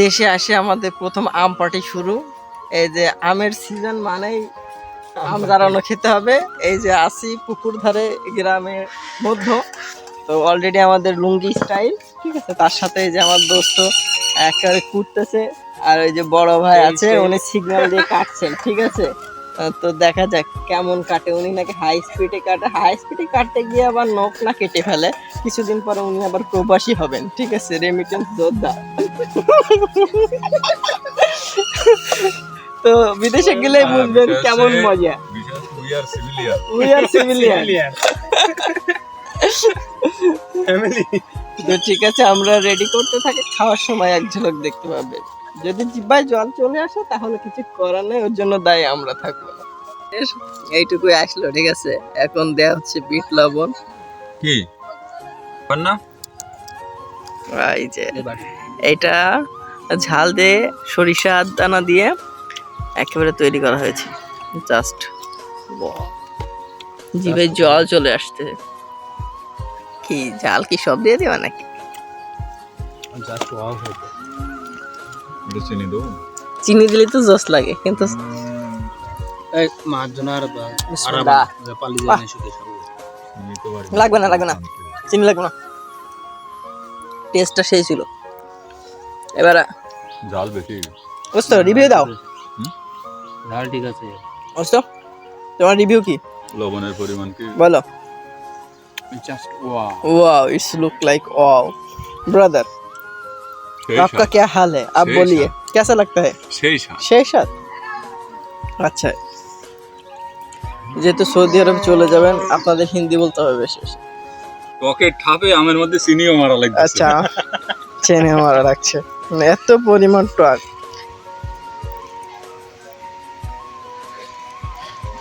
দেশে আসে আমাদের প্রথম আম পার্টি শুরু। এই যে আমের সিজন মানেই আম দাঁড়ানো খেতে হবে। এই যে আসি পুকুর ধারে গ্রামের মধ্য। তো অলরেডি আমাদের লুঙ্গি স্টাইল ঠিক আছে? তার সাথে এই যে আমার দোস্ত একেবারে কুটতেছে আর ওই যে বড় ভাই আছে উনি সিগন্যাল দিয়ে কাটছেন ঠিক আছে? তো দেখা যাক কেমন কাটে। উনি নাকি হাই স্পিডে কাটে। হাই স্পিডে কাটতে গিয়ে আবার নখ না কেটে ফেলে। কিছুদিন পরে উনি আবার প্রবাসী হবেন ঠিক আছে? রেমিটেন্স যোদ্ধা। তো বিদেশে গেলে বুঝবেন কেমন মজা? We are civilian we are civilian family তো ঠিক আছে আমরা রেডি করতে থাকি। খাওয়ার সময় এক ঝলক দেখতে পাবে। যদি জিব্বায় জল চলে আসে তাহলে কিছু করার নেই ওর জন্য দায়ী আমরা থাকব এইটুকুই আসলো ঠিক আছে? এখন দেয়া হচ্ছে বিট লবণ। কি? না এই যে এটা ঝাল দিয়ে সরিষা দানা দিয়ে একেবারে তৈরি করা হয়েছে। জাস্ট জিভে জল চলে আসছে। কি ঝাল কি সব দিয়ে দেওয়া নাকি? চিনি দিলে তো জস লাগে কিন্তু লাগবে না, লাগবে না। চিনি লাগবে না। টেস্টটা সেই ছিল এবার জাল বেশি বুঝতো রিভিউ দাও ঝাল ঠিক আছে বুঝতো তোমার রিভিউ কি লবণের পরিমাণ কি বলো just wow wow it's look like wow brother সেই आपका স্বাদ, क्या हाल है आप सही बोलिए साथ। कैसा लगता है সেই স্বাদ সেই সাথ আচ্ছা যেহেতু সৌদি আরব চলে যাবেন আপনাদের হিন্দি বলতে হবে বেশি বেশি। টকে ঠাপে আমের মধ্যে চিনিও মারা লাগছে আচ্ছা চেনে মারা রাখছে মানে এত পরিমাণ টক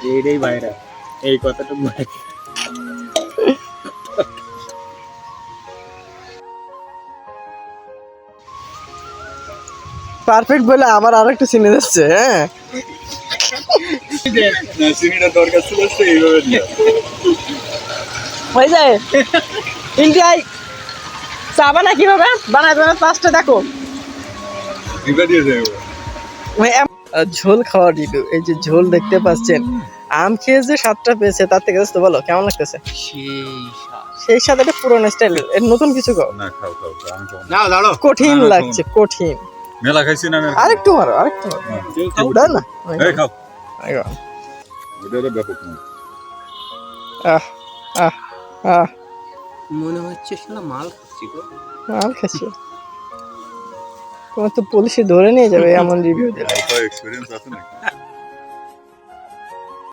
এইটাই বাইরে এই কথাটুকু পারফেক্ট বলে আবার আরেকটু চিনে যাচ্ছে হ্যাঁ না চিনিটা দরকার ছিল এইভাবে। হয়ে যায় ইন্ডিয়ায় চা বানা কীভাবে? বানায় বানায় পাঁচটা দেখো। মানে ঝোল খাওয়া রিভিউ এই যে ঝোল দেখতে পাচ্ছেন আম খেয়ে যে স্বাদটা পেয়েছে তার থেকে তো বলো কেমন লাগতেছে? সেই স্বাদ সাথে একটা পুরোনো স্টাইল এর নতুন কিছু খাও না খাও খাও খাও, না। না দাঁড়ো কঠিন লাগছে কঠিন। মেলা খাইছি না আরেকটু মারো আরেকটু মারো। দাও না। এই খাও। আইগো। এটা তো ব্যাপক আহ আহ। মনে হচ্ছে শালা মাল খাচ্ছি গো। মাল খাচ্ছি? তোমার তো পুলিশে ধরে নিয়ে যাবে এমন রিভিউ দিলে। এক্সপিরিয়েন্স আছে নাকি?